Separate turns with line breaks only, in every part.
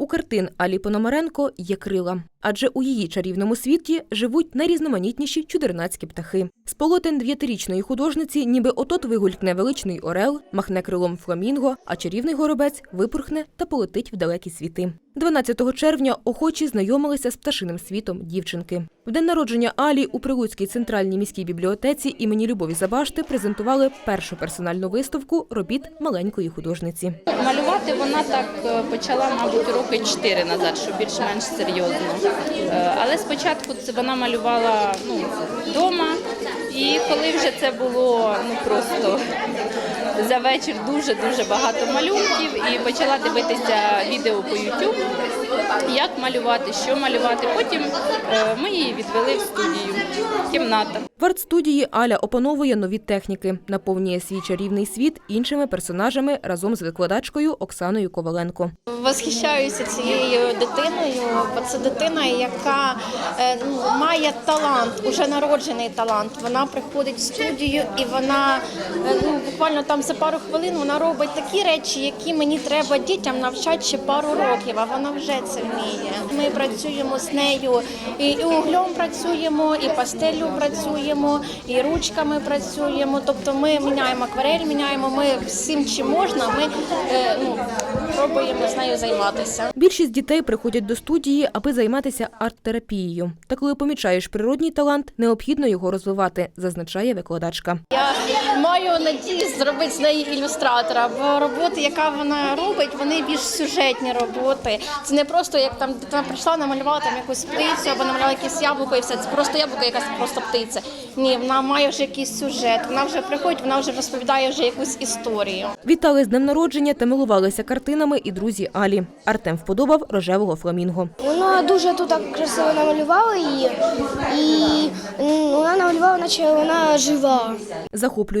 У картин Алі Пономаренко є крила, адже у її чарівному світі живуть найрізноманітніші чудернацькі птахи. З полотен дев'ятирічної художниці ніби отот вигулькне величний орел, махне крилом фламінго, а чарівний горобець випорхне та полетить в далекі світи. 12 червня охочі знайомилися з пташиним світом дівчинки. В день народження Алі у Прилуцькій центральній міській бібліотеці імені Любові Забашти презентували першу персональну виставку робіт маленької художниці.
Малювати вона так е, почала, мабуть, роки чотири назад, що більш-менш серйозно. Е, Але спочатку це вона малювала ну, вдома, і коли вже це було ну просто за вечір дуже-дуже багато малюнків, і почала дивитися відео по YouTube, як малювати, що малювати. Потім е, ми її відвели в студію, кімната.
В арт-студії Аля опановує нові техніки, наповнює свій чарівний світ іншими персонажами разом з викладачкою Оксаною Коваленко.
Восхищаюся цією дитиною, бо це дитина, яка е, ну, має талант, уже народжений талант. Вона приходить в студію і вона е, ну, буквально там за пару хвилин вона робить такі речі, які мені треба дітям навчати ще пару років, а вона вже це вміє. Ми працюємо з нею і, і углем працюємо, і пастеллю працюємо, і ручками працюємо. Тобто ми міняємо акварель, міняємо ми всім, чим можна. Ми е, ну, пробуємо з нею займатися.
Більшість дітей приходять до студії, аби займатися арт-терапією. Та коли помічаєш природній талант, необхідно його розвивати, зазначає викладачка.
Я маю надію зробити з неї ілюстратора, бо роботи, яка вона робить, вони більш сюжетні роботи. Це не просто як там дитина прийшла, намалювала там якусь птицю або намалювала якесь яблуко, і все це просто яблуко, якась просто птиця. Ні, вона має вже якийсь сюжет. Вона вже приходить, вона вже розповідає вже якусь історію.
Вітали з днем народження та милувалися картинами і друзі Алі. Артем вподобав рожевого фламінго.
Вона дуже тут так красиво намалювала її, і вона намалювала, наче вона жива.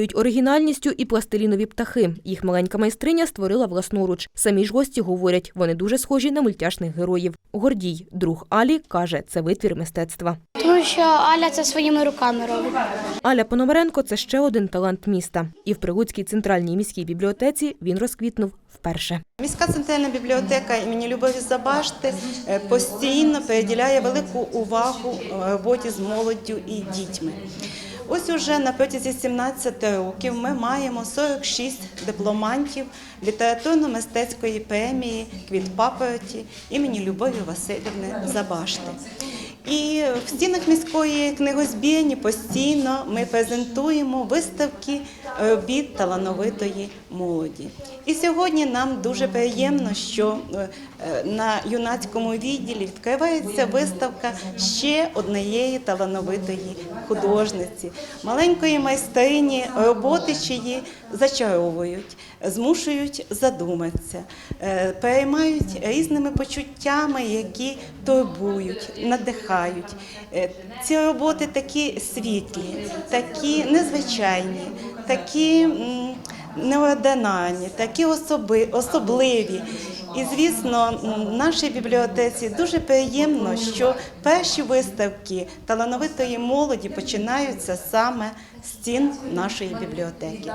Захоплюють оригінальністю і пластилінові птахи. Їх маленька майстриня створила власноруч. Самі ж гості говорять, вони дуже схожі на мультяшних героїв. Гордій, друг Алі, каже, це витвір мистецтва.
Тому що Аля це своїми руками робить.
Аля Пономаренко це ще один талант міста. І в Прилуцькій центральній міській бібліотеці він розквітнув вперше.
Міська центральна бібліотека імені Любові Забашти е, постійно приділяє велику увагу е, роботі з молоддю і дітьми. Ось уже на протязі 17 років ми маємо 46 дипломантів літературно-мистецької премії Квіт папороті імені Любові Васильівни Забашти. І в стінах міської книгозбірні постійно ми презентуємо виставки робіт талановитої молоді. І сьогодні нам дуже приємно, що е, е, на юнацькому відділі відкривається виставка ще однієї талановитої художниці, маленької майстрині, роботи чиї зачаровують, змушують задуматися, е, переймають різними почуттями, які турбують, надихають. Е, Ці роботи такі світлі, такі незвичайні, такі неординарні, такі особи, особливі. І, звісно, нашій бібліотеці дуже приємно, що перші виставки талановитої молоді починаються саме з стін нашої бібліотеки.